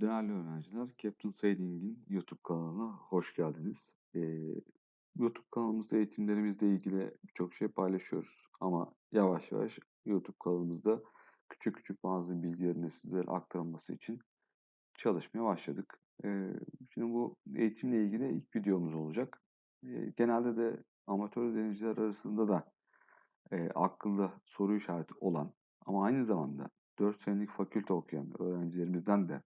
Değerli öğrenciler, Captain Sailing'in YouTube kanalına hoş geldiniz. Ee, YouTube kanalımızda eğitimlerimizle ilgili birçok şey paylaşıyoruz. Ama yavaş yavaş YouTube kanalımızda küçük küçük bazı bilgilerini sizlere aktarılması için çalışmaya başladık. Ee, şimdi bu eğitimle ilgili ilk videomuz olacak. Ee, genelde de amatör denizciler arasında da e, akılda soru işareti olan ama aynı zamanda 4 senelik fakülte okuyan öğrencilerimizden de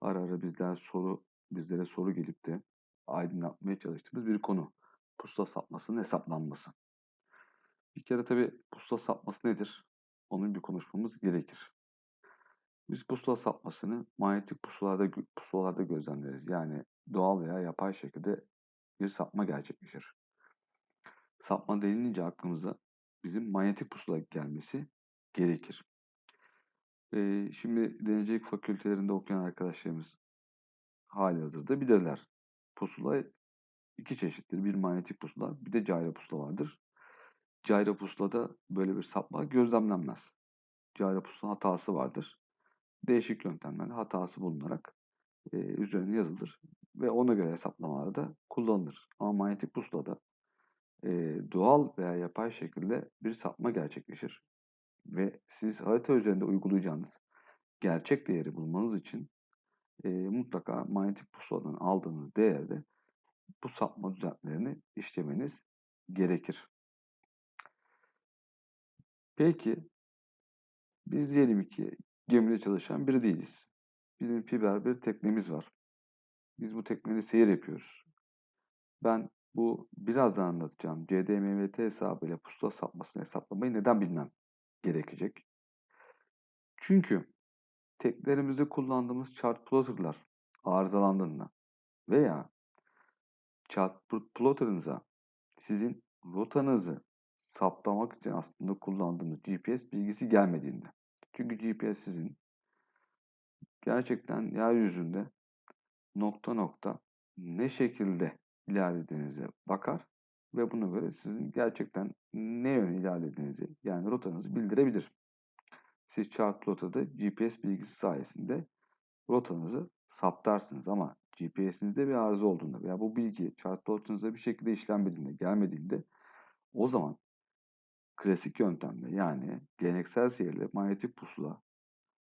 ara ara bizler soru bizlere soru gelip de aydınlatmaya çalıştığımız bir konu. Pusula sapmasının hesaplanması. Bir kere tabii pusula sapması nedir? Onun bir konuşmamız gerekir. Biz pusula sapmasını manyetik pusulalarda, pusulalarda gözlemleriz. Yani doğal veya yapay şekilde bir sapma gerçekleşir. Sapma denilince aklımıza bizim manyetik pusula gelmesi gerekir. Ee, şimdi deneyicilik fakültelerinde okuyan arkadaşlarımız hali hazırda bilirler. Pusula iki çeşittir. Bir manyetik pusula, bir de gyro pusula vardır. Gyro pusulada böyle bir sapma gözlemlenmez. Gyro pusula hatası vardır. Değişik yöntemlerle hatası bulunarak e, üzerine yazılır ve ona göre hesaplamalarda da kullanılır. Ama manyetik pusulada e, doğal veya yapay şekilde bir sapma gerçekleşir. Ve siz harita üzerinde uygulayacağınız gerçek değeri bulmanız için e, mutlaka manyetik pusuladan aldığınız değerde bu sapma düzeltmelerini işlemeniz gerekir. Peki biz diyelim ki gemide çalışan biri değiliz. Bizim fiber bir teknemiz var. Biz bu tekneyi seyir yapıyoruz. Ben bu birazdan anlatacağım CDMVT hesabıyla pusula sapmasını hesaplamayı neden bilmem gerekecek. Çünkü teknelerimizde kullandığımız chart plotter'lar arızalandığında veya chart plotter'ınıza sizin rotanızı saptamak için aslında kullandığımız GPS bilgisi gelmediğinde. Çünkü GPS sizin gerçekten yeryüzünde nokta nokta ne şekilde ilerlediğinize bakar ve buna göre sizin gerçekten ne yön ilerlediğinizi yani rotanızı bildirebilir. Siz chart rotada GPS bilgisi sayesinde rotanızı saptarsınız ama GPS'inizde bir arıza olduğunda veya bu bilgi chart plotunuzda bir şekilde işlenmediğinde, gelmediğinde o zaman klasik yöntemle yani geleneksel seyirle manyetik pusula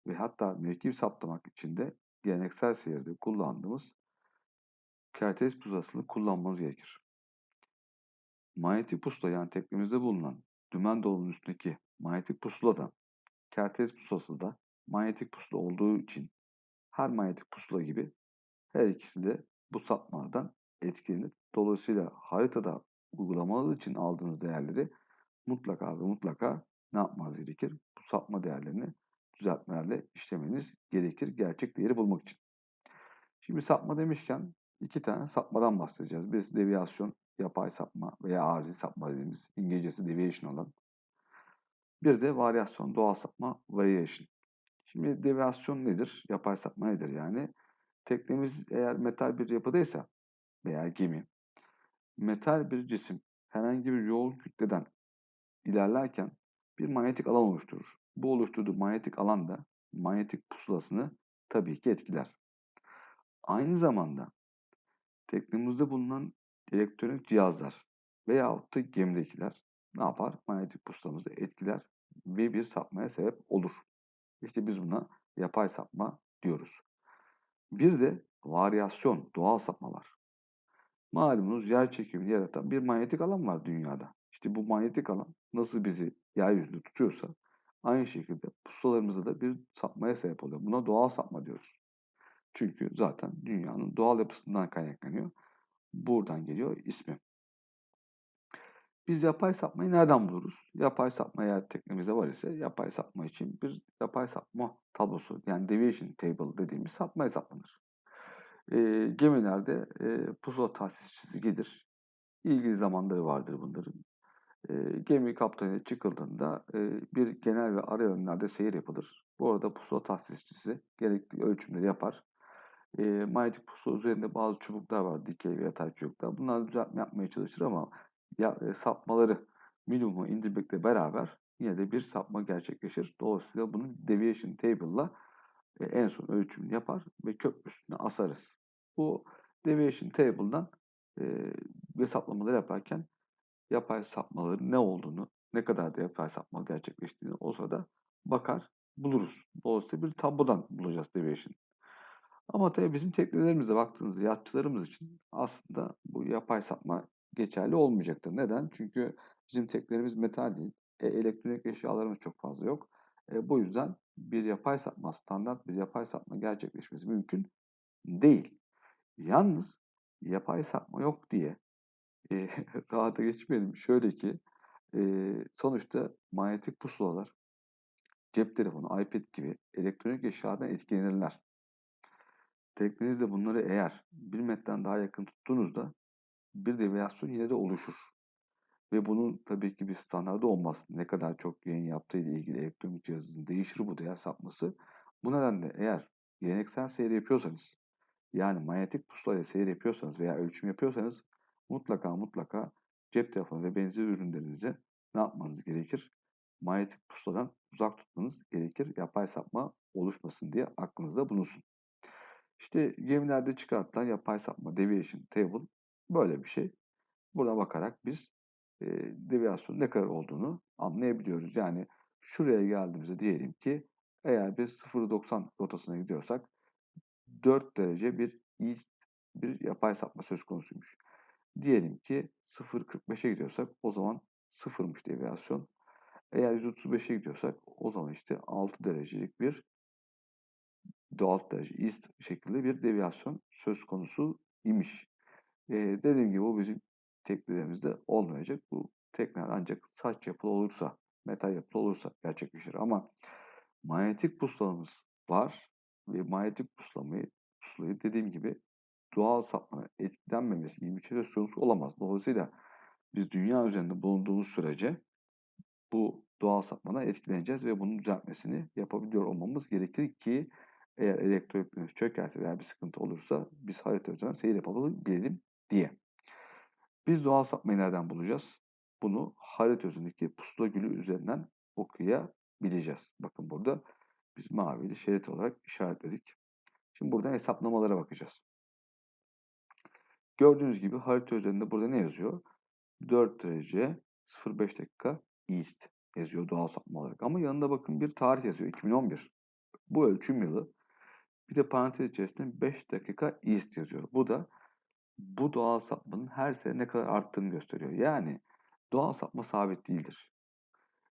ve hatta mevki saptamak için de geleneksel seyirde kullandığımız kertes pusulasını kullanmanız gerekir. Manyetik pusula yani teknemizde bulunan dümen dolunun üstündeki manyetik pusulada kertes pusulası da manyetik pusula olduğu için her manyetik pusula gibi her ikisi de bu sapmadan etkilenir. Dolayısıyla haritada uygulamanız için aldığınız değerleri mutlaka ve mutlaka ne yapmanız gerekir? Bu sapma değerlerini düzeltmelerle işlemeniz gerekir gerçek değeri bulmak için. Şimdi sapma demişken iki tane sapmadan bahsedeceğiz. Birisi deviyasyon, yapay sapma veya arzi sapma dediğimiz İngilizcesi deviation olan. Bir de varyasyon, doğal sapma, variation. Şimdi deviyasyon nedir? Yapay sapma nedir yani? Teknemiz eğer metal bir yapıdaysa veya gemi, metal bir cisim herhangi bir yol kütleden ilerlerken bir manyetik alan oluşturur. Bu oluşturduğu manyetik alan da manyetik pusulasını tabii ki etkiler. Aynı zamanda teknemizde bulunan elektronik cihazlar veyahut da gemidekiler ne yapar? Manyetik pusulamızı etkiler ve bir sapmaya sebep olur. İşte biz buna yapay sapma diyoruz. Bir de varyasyon, doğal sapma var. Malumunuz yer çekimini yaratan bir manyetik alan var dünyada. İşte bu manyetik alan nasıl bizi yeryüzünde tutuyorsa aynı şekilde pusulalarımızda da bir sapmaya sebep oluyor. Buna doğal sapma diyoruz. Çünkü zaten dünyanın doğal yapısından kaynaklanıyor. Buradan geliyor ismi. Biz yapay sapmayı nereden buluruz? Yapay sapma eğer teknemizde var ise yapay sapma için bir yapay sapma tablosu yani deviation table dediğimiz sapma hesaplanır. E, gemilerde e, pusula tahsisçisi gelir. İlgili zamanları vardır bunların. E, gemi kaptanı çıkıldığında e, bir genel ve ara yönlerde seyir yapılır. Bu arada pusula tahsisçisi gerekli ölçümleri yapar. E, manyetik pusula üzerinde bazı çubuklar var, dikey ve yatay çubuklar. Bunlar düzeltme yapmaya çalışır ama ya, e, sapmaları minimuma indirmekle beraber yine de bir sapma gerçekleşir. Dolayısıyla bunu deviation table ile e, en son ölçümünü yapar ve köprüsüne asarız. Bu deviation table'dan e, hesaplamaları yaparken yapay sapmaların ne olduğunu, ne kadar da yapay sapma gerçekleştiğini o sırada bakar, buluruz. Dolayısıyla bir tablodan bulacağız deviation. Ama tabii bizim teknelerimize baktığınızda yatçılarımız için aslında bu yapay sapma geçerli olmayacaktır. Neden? Çünkü bizim teknelerimiz metal değil. E, elektronik eşyalarımız çok fazla yok. E, bu yüzden bir yapay sapma, standart bir yapay sapma gerçekleşmesi mümkün değil. Yalnız yapay sapma yok diye e, rahata geçmeyelim. Şöyle ki e, sonuçta manyetik pusulalar, cep telefonu, iPad gibi elektronik eşyadan etkilenirler. Teknenizde bunları eğer bir metreden daha yakın tuttuğunuzda bir deviyasyon yine de oluşur. Ve bunun tabii ki bir standardı olmaz. Ne kadar çok yayın yaptığı ile ilgili elektronik cihazınızın değişir bu değer sapması. Bu nedenle eğer geleneksel seyir yapıyorsanız yani manyetik pusula ile seyir yapıyorsanız veya ölçüm yapıyorsanız mutlaka mutlaka cep telefonu ve benzeri ürünlerinizi ne yapmanız gerekir? Manyetik pusuladan uzak tutmanız gerekir. Yapay sapma oluşmasın diye aklınızda bulunsun. İşte gemilerde çıkartılan yapay sapma, deviation table böyle bir şey. Buna bakarak biz e, deviasyonun ne kadar olduğunu anlayabiliyoruz. Yani şuraya geldiğimizde diyelim ki eğer biz 0.90 rotasına gidiyorsak 4 derece bir east bir yapay sapma söz konusuymuş. Diyelim ki 0.45'e gidiyorsak o zaman sıfırmış deviyasyon. Eğer 135'e gidiyorsak o zaman işte 6 derecelik bir doğal derece east şekilde bir deviyasyon söz konusu imiş. Ee, dediğim gibi bu bizim teknelerimizde olmayacak. Bu tekneler ancak saç yapılı olursa, metal yapılı olursa gerçekleşir. Ama manyetik pusulamız var ve manyetik pusulamayı, pusulayı dediğim gibi doğal sapmana etkilenmemesi gibi bir şey söz konusu olamaz. Dolayısıyla biz dünya üzerinde bulunduğumuz sürece bu doğal sapmana etkileneceğiz ve bunun düzeltmesini yapabiliyor olmamız gerekir ki eğer elektronikleriniz çökerse veya bir sıkıntı olursa biz harita üzerinden seyir yapabilelim diye. Biz doğal sapmayı nereden bulacağız? Bunu harita üzerindeki pusula gülü üzerinden okuyabileceğiz. Bakın burada biz mavili şerit olarak işaretledik. Şimdi buradan hesaplamalara bakacağız. Gördüğünüz gibi harita üzerinde burada ne yazıyor? 4 derece 05 dakika east yazıyor doğal sapma olarak. Ama yanında bakın bir tarih yazıyor 2011. Bu ölçüm yılı. Bir de parantez içerisinde 5 dakika east yazıyor. Bu da bu doğal sapmanın her sene ne kadar arttığını gösteriyor. Yani doğal sapma sabit değildir.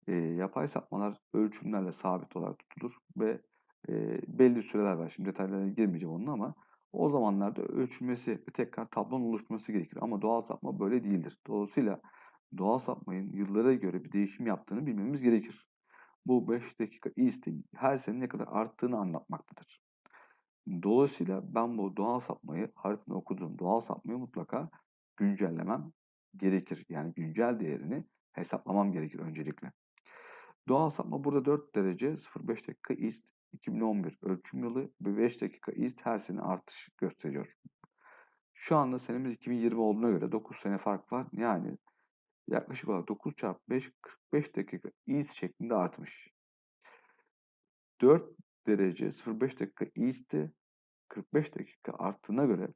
E, yapay sapmalar ölçümlerle sabit olarak tutulur ve e, belli süreler var. Şimdi detaylarına girmeyeceğim onun ama o zamanlarda ölçülmesi ve tekrar tablonun oluşturması gerekir. Ama doğal sapma böyle değildir. Dolayısıyla doğal sapmayın yıllara göre bir değişim yaptığını bilmemiz gerekir. Bu 5 dakika east'te her sene ne kadar arttığını anlatmaktadır. Dolayısıyla ben bu doğal sapmayı haritada okuduğum doğal sapmayı mutlaka güncellemem gerekir. Yani güncel değerini hesaplamam gerekir öncelikle. Doğal sapma burada 4 derece 0,5 dakika east 2011 ölçüm yılı ve 5 dakika east her sene artış gösteriyor. Şu anda senemiz 2020 olduğuna göre 9 sene fark var. Yani yaklaşık olarak 9 çarpı 5 45 dakika east şeklinde artmış. 4 derece 0,5 dakika east'te 45 dakika arttığına göre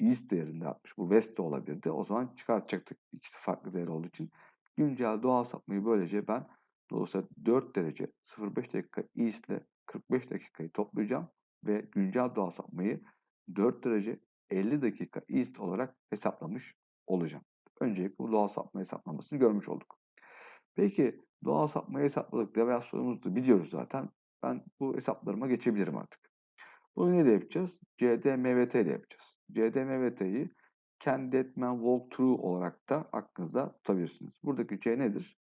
east değerinde artmış. Bu west de olabilirdi. O zaman çıkartacaktık. İkisi farklı değer olduğu için. Güncel doğal sapmayı böylece ben dolayısıyla 4 derece 0,5 dakika east ile 45 dakikayı toplayacağım ve güncel doğal sapmayı 4 derece 50 dakika east olarak hesaplamış olacağım. Öncelikle bu doğal sapma hesaplamasını görmüş olduk. Peki doğal sapmayı hesapladık. Deviasyonumuzu da biliyoruz zaten. Ben bu hesaplarıma geçebilirim artık. Bunu neyle yapacağız? CDMVT ile yapacağız. CDMVT'yi kendi etmen walkthrough olarak da aklınızda tutabilirsiniz. Buradaki C nedir?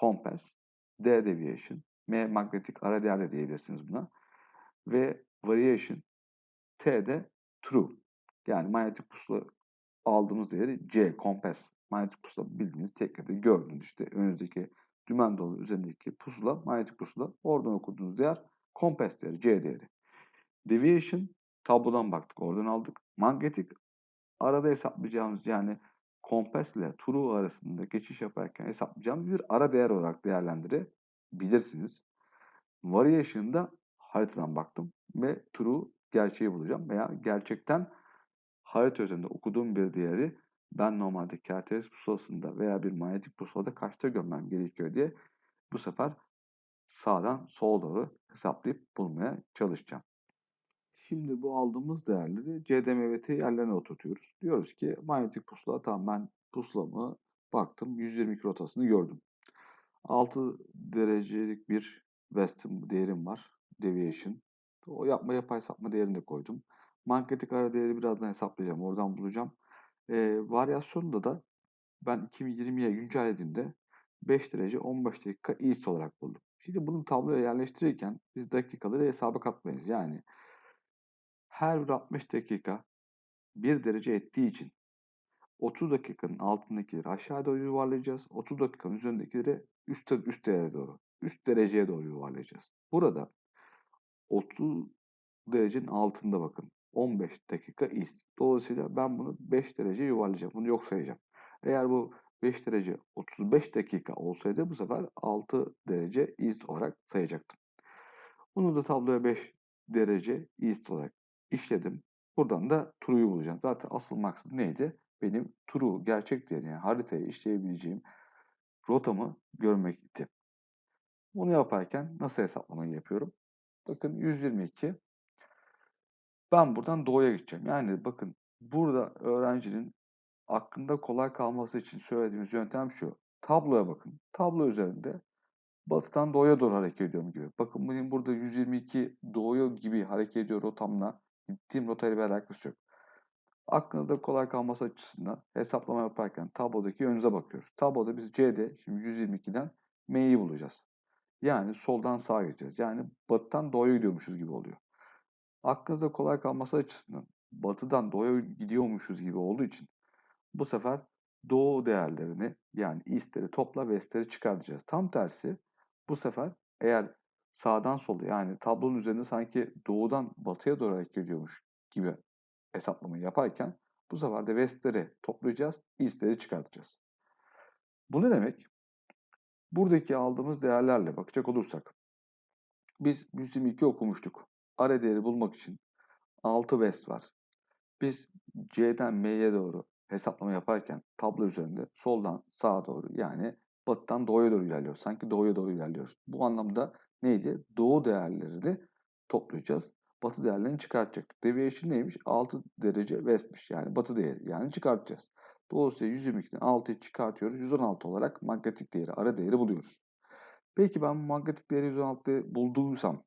Compass, D deviation, M magnetik ara değer de diyebilirsiniz buna. Ve variation, T de true. Yani manyetik pusula aldığımız değeri C, compass. Manyetik pusula bildiğiniz teknede gördüğünüz işte önünüzdeki dümen dolu üzerindeki pusula, manyetik pusula. Oradan okuduğunuz değer compass değeri, C değeri. Deviation tablodan baktık, oradan aldık. Manyetik arada hesaplayacağımız yani kompas ile true arasında geçiş yaparken hesaplayacağımız bir ara değer olarak değerlendirebilirsiniz. Variation'da haritadan baktım ve true gerçeği bulacağım veya gerçekten harita üzerinde okuduğum bir değeri ben normalde kerteres pusulasında veya bir manyetik pusulada kaçta görmem gerekiyor diye bu sefer sağdan sola doğru hesaplayıp bulmaya çalışacağım. Şimdi bu aldığımız değerleri CDM ve T yerlerine oturtuyoruz. Diyoruz ki manyetik pusula tamam ben pusulamı baktım 122 rotasını gördüm. 6 derecelik bir West değerim var. Deviation. O yapma yapay sapma değerini de koydum. Manyetik ara değeri birazdan hesaplayacağım. Oradan bulacağım. E, varyasyonunda da ben 2020'ye güncellediğimde 5 derece 15 dakika east olarak buldum. Şimdi bunu tabloya yerleştirirken biz dakikaları hesaba katmayız. Yani her bir 60 dakika 1 derece ettiği için 30 dakikanın altındakileri aşağı doğru yuvarlayacağız. 30 dakikanın üzerindekileri üst, üst değere doğru, üst dereceye doğru yuvarlayacağız. Burada 30 derecenin altında bakın. 15 dakika east. Dolayısıyla ben bunu 5 derece yuvarlayacağım. Bunu yok sayacağım. Eğer bu 5 derece 35 dakika olsaydı bu sefer 6 derece east olarak sayacaktım. Bunu da tabloya 5 derece east olarak işledim. Buradan da true'yu bulacağım. Zaten asıl maksat neydi? Benim true, gerçek değeri yani haritaya işleyebileceğim rotamı görmekti. Bunu yaparken nasıl hesaplamayı yapıyorum? Bakın 122. Ben buradan doğuya gideceğim. Yani bakın burada öğrencinin aklında kolay kalması için söylediğimiz yöntem şu. Tabloya bakın. Tablo üzerinde batıdan doğuya doğru hareket ediyorum gibi. Bakın benim burada 122 doğuya gibi hareket ediyor rotamla gittiğim rotayla bir alakası yok. Aklınızda kolay kalması açısından hesaplama yaparken tablodaki yönünüze bakıyoruz. Tabloda biz C'de şimdi 122'den M'yi bulacağız. Yani soldan sağa geçeceğiz. Yani batıdan doğuya gidiyormuşuz gibi oluyor. Aklınızda kolay kalması açısından batıdan doğuya gidiyormuşuz gibi olduğu için bu sefer doğu değerlerini yani east'leri topla west'leri çıkartacağız. Tam tersi bu sefer eğer sağdan sola yani tablonun üzerinde sanki doğudan batıya doğru hareket ediyormuş gibi hesaplamayı yaparken bu sefer de west'leri toplayacağız, east'leri çıkartacağız. Bu ne demek? Buradaki aldığımız değerlerle bakacak olursak biz 122 okumuştuk. Ara değeri bulmak için 6 west var. Biz C'den M'ye doğru hesaplama yaparken tablo üzerinde soldan sağa doğru yani batıdan doğuya doğru ilerliyoruz. Sanki doğuya doğru ilerliyoruz. Bu anlamda neydi? Doğu değerlerini toplayacağız. Batı değerlerini çıkartacaktık. Deviation neymiş? 6 derece westmiş. Yani batı değeri. Yani çıkartacağız. Dolayısıyla 122'den 6'yı çıkartıyoruz. 116 olarak manyetik değeri, ara değeri buluyoruz. Peki ben manyetik değeri 116 bulduysam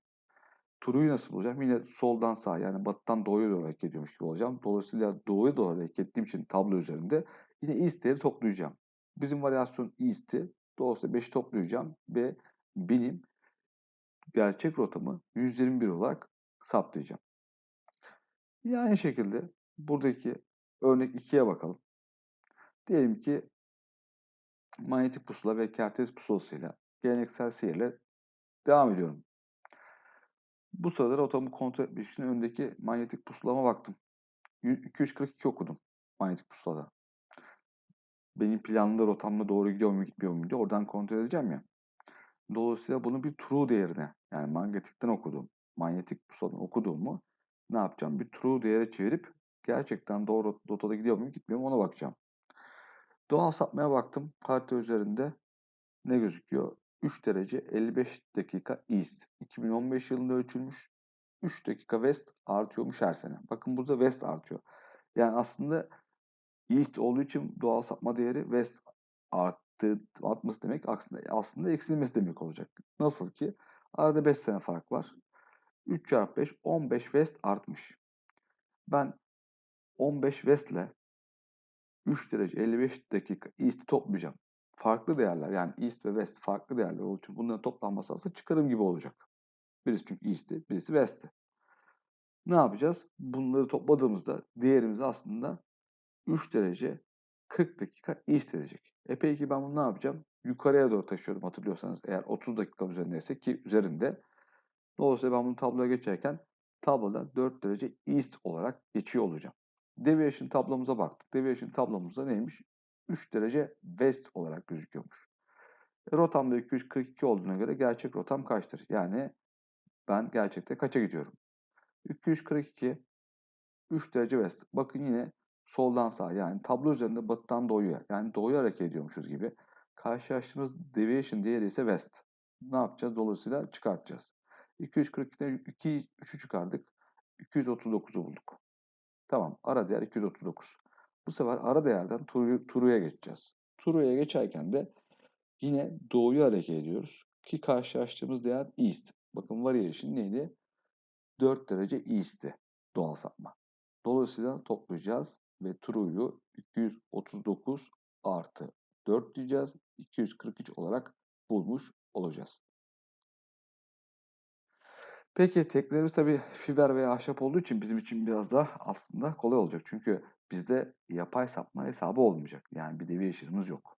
Turu'yu nasıl bulacağım? Yine soldan sağa yani batıdan doğuya doğru hareket ediyormuş gibi olacağım. Dolayısıyla doğuya doğru hareket ettiğim için tablo üzerinde yine east değeri toplayacağım. Bizim varyasyon east'i. Dolayısıyla 5'i toplayacağım ve benim gerçek rotamı 121 olarak saptayacağım. Yine aynı şekilde buradaki örnek 2'ye bakalım. Diyelim ki manyetik pusula ve kertes pusulasıyla geleneksel seyirle devam ediyorum. Bu sırada rotamı kontrol etmek için öndeki manyetik pusulama baktım. 242 okudum manyetik pusulada. Benim planlı rotamla doğru gidiyor mu gitmiyor mu diye oradan kontrol edeceğim ya. Dolayısıyla bunu bir true değerine yani manyetikten okuduğum, manyetik pusuladan okuduğumu ne yapacağım? Bir true değere çevirip gerçekten doğru rotada gidiyor mu gitmiyor mu ona bakacağım. Doğal sapmaya baktım. Harita üzerinde ne gözüküyor? 3 derece 55 dakika east. 2015 yılında ölçülmüş. 3 dakika west artıyormuş her sene. Bakın burada west artıyor. Yani aslında east olduğu için doğal sapma değeri west arttı, artması demek aslında, aslında eksilmesi demek olacak. Nasıl ki arada 5 sene fark var. 3 çarpı 5 15 west artmış. Ben 15 west ile 3 derece 55 dakika east'i toplayacağım farklı değerler yani East ve West farklı değerler olduğu için bunların toplanması aslında çıkarım gibi olacak. Birisi çünkü East'ti, birisi West'ti. Ne yapacağız? Bunları topladığımızda değerimiz aslında 3 derece 40 dakika East edecek. E peki ben bunu ne yapacağım? Yukarıya doğru taşıyorum hatırlıyorsanız eğer 30 dakika üzerindeyse ki üzerinde. Dolayısıyla ben bunu tabloya geçerken tabloda 4 derece East olarak geçiyor olacağım. Deviation tablomuza baktık. Deviation tablomuzda neymiş? 3 derece west olarak gözüküyormuş. E, rotamda 242 olduğuna göre gerçek rotam kaçtır? Yani ben gerçekte kaça gidiyorum? 242 3 derece west. Bakın yine soldan sağa yani tablo üzerinde batıdan doğuya yani doğuya hareket ediyormuşuz gibi. Karşılaştığımız deviation değeri ise west. Ne yapacağız? Dolayısıyla çıkartacağız. 242'den 2, 3'ü çıkardık. 239'u bulduk. Tamam. Ara değer 239. Bu sefer ara değerden Turu, Turu'ya geçeceğiz. Turu'ya geçerken de yine doğuya hareket ediyoruz. Ki karşılaştığımız değer east. Bakın variation neydi? 4 derece east'ti doğal sapma. Dolayısıyla toplayacağız ve True'yu 239 artı 4 diyeceğiz. 243 olarak bulmuş olacağız. Peki teknelerimiz tabi fiber veya ahşap olduğu için bizim için biraz daha aslında kolay olacak. Çünkü bizde yapay sapma hesabı olmayacak. Yani bir deviation'ımız yok.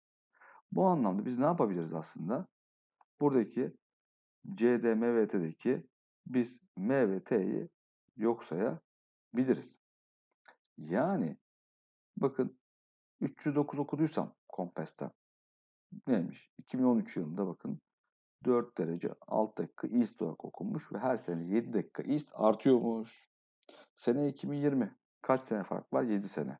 Bu anlamda biz ne yapabiliriz aslında? Buradaki CD, MVT'deki biz M ve T'yi yok sayabiliriz. Yani bakın 309 okuduysam Compass'ta neymiş? 2013 yılında bakın 4 derece 6 dakika east olarak okunmuş ve her sene 7 dakika east artıyormuş. Sene 2020 kaç sene fark var? 7 sene.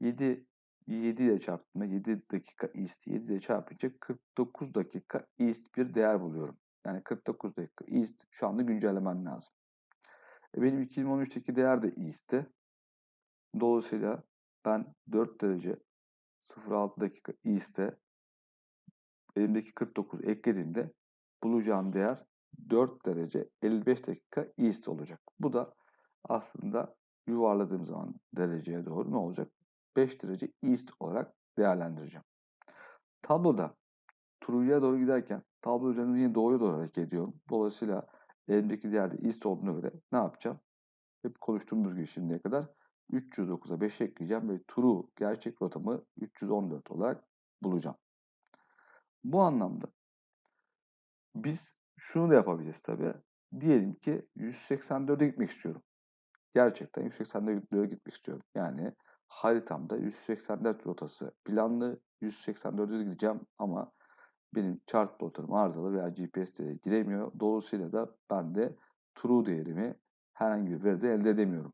7 7 ile çarptığımda 7 dakika east 7 ile çarpınca 49 dakika east bir değer buluyorum. Yani 49 dakika east şu anda güncellemem lazım. E benim 2013'teki değer de east'ti. Dolayısıyla ben 4 derece 0.6 dakika east'e elimdeki 49 eklediğimde bulacağım değer 4 derece 55 dakika east olacak. Bu da aslında yuvarladığım zaman dereceye doğru ne olacak? 5 derece east olarak değerlendireceğim. Tabloda True'ya doğru giderken tablo üzerinde yine doğuya doğru hareket ediyorum. Dolayısıyla elimdeki değerde east olduğuna göre ne yapacağım? Hep konuştuğumuz gibi şimdiye kadar 309'a 5 ekleyeceğim ve true gerçek rotamı 314 olarak bulacağım. Bu anlamda biz şunu da yapabiliriz tabii. Diyelim ki 184'e gitmek istiyorum. Gerçekten 184'e gitmek istiyorum. Yani haritamda 184 rotası planlı 184'e gideceğim ama benim chart ploter'ım arızalı veya GPS değeri giremiyor. Dolayısıyla da ben de true değerimi herhangi bir veride elde edemiyorum.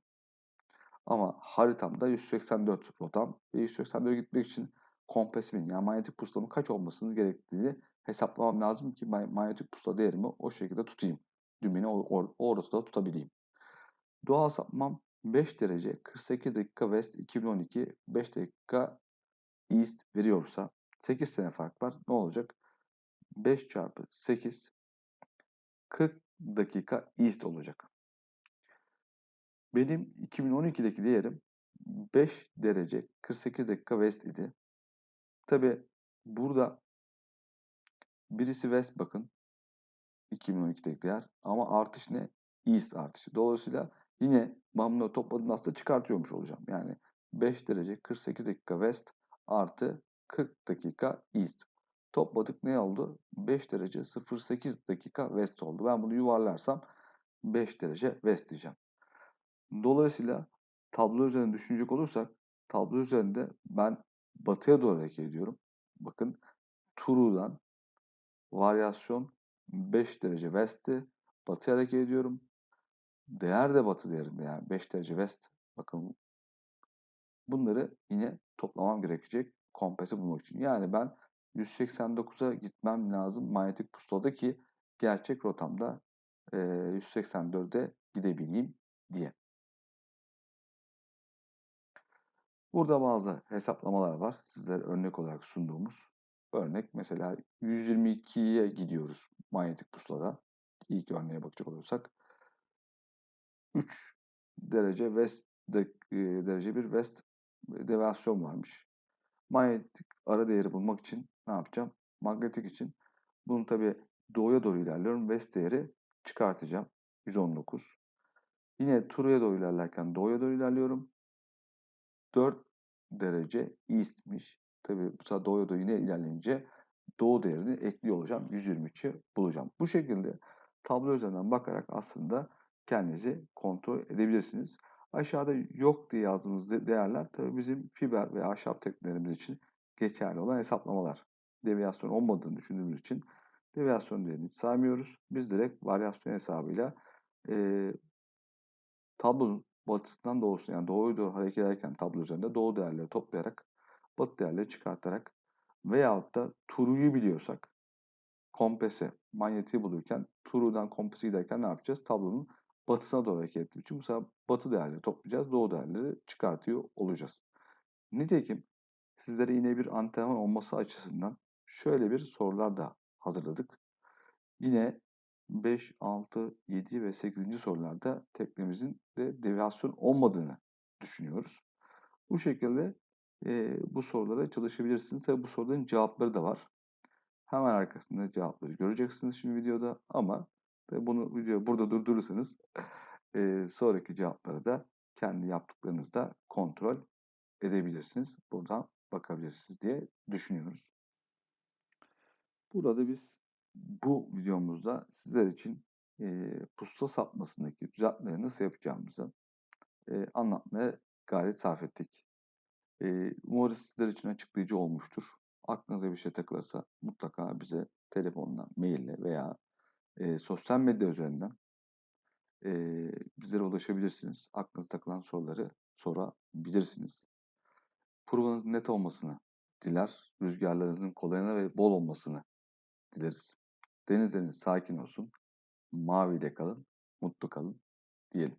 Ama haritamda 184 rotam ve 184'e gitmek için kompesimin yani manyetik pusulamın kaç olmasını gerektiğini hesaplamam lazım ki manyetik pusula değerimi o şekilde tutayım. Dümeni o, o, o rotada tutabileyim. Doğal sapmam 5 derece 48 dakika west 2012 5 dakika east veriyorsa 8 sene fark var. Ne olacak? 5 çarpı 8 40 dakika east olacak. Benim 2012'deki değerim 5 derece 48 dakika west idi. Tabi burada birisi west bakın 2012'deki değer ama artış ne? East artışı. Dolayısıyla yine ben topladığımda aslında çıkartıyormuş olacağım. Yani 5 derece 48 dakika west artı 40 dakika east. Topladık ne oldu? 5 derece 08 dakika west oldu. Ben bunu yuvarlarsam 5 derece west diyeceğim. Dolayısıyla tablo üzerinde düşünecek olursak tablo üzerinde ben batıya doğru hareket ediyorum. Bakın Turu'dan varyasyon 5 derece west'ti. Batıya hareket ediyorum. Değer de batı değerinde yani 5 derece west. Bakın bunları yine toplamam gerekecek kompesi bulmak için. Yani ben 189'a gitmem lazım manyetik pusulada ki gerçek rotamda e, 184'e gidebileyim diye. Burada bazı hesaplamalar var. Sizlere örnek olarak sunduğumuz. Örnek mesela 122'ye gidiyoruz manyetik pusulada. İlk örneğe bakacak olursak. 3 derece west de, e, derece bir west devasyon varmış. Manyetik ara değeri bulmak için ne yapacağım? Magnetik için bunu tabi doğuya doğru ilerliyorum. West değeri çıkartacağım. 119. Yine Turu'ya doğru ilerlerken doğuya doğru ilerliyorum. 4 derece east'miş. Tabi bu sefer doğuya doğru yine ilerleyince doğu değerini ekliyor olacağım. 123'ü bulacağım. Bu şekilde tablo üzerinden bakarak aslında kendinizi kontrol edebilirsiniz. Aşağıda yok diye yazdığımız değerler tabi bizim fiber veya ahşap teknelerimiz için geçerli olan hesaplamalar. Deviyasyon olmadığını düşündüğümüz için deviyasyon değerini saymıyoruz. Biz direkt varyasyon hesabıyla Eee tablonun batısından doğusuna yani doğuya doğru hareket ederken tablo üzerinde doğu değerleri toplayarak batı değerleri çıkartarak veyahut da turuyu biliyorsak kompese, manyetiği bulurken turudan kompese giderken ne yapacağız? Tablonun batısına doğru hareket ettiği için bu sefer batı değerleri toplayacağız, doğu değerleri çıkartıyor olacağız. Nitekim sizlere yine bir antrenman olması açısından şöyle bir sorular da hazırladık. Yine 5, 6, 7 ve 8. sorularda teknemizin de deviyasyon olmadığını düşünüyoruz. Bu şekilde e, bu sorulara çalışabilirsiniz. Tabi bu soruların cevapları da var. Hemen arkasında cevapları göreceksiniz şimdi videoda ama bunu video burada durdurursanız e, sonraki cevapları da kendi yaptıklarınızda kontrol edebilirsiniz. Buradan bakabilirsiniz diye düşünüyoruz. Burada biz bu videomuzda sizler için e, pusula sapmasındaki düzeltmeleri nasıl yapacağımızı e, anlatmaya gayret sarf ettik. E, umarız sizler için açıklayıcı olmuştur. Aklınıza bir şey takılırsa mutlaka bize telefondan, maille veya e, sosyal medya üzerinden e, bizlere ulaşabilirsiniz. Aklınıza takılan soruları sorabilirsiniz. Provanızın net olmasını diler, rüzgarlarınızın kolayına ve bol olmasını dileriz. Denizleriniz sakin olsun, maviyle kalın, mutlu kalın diyelim.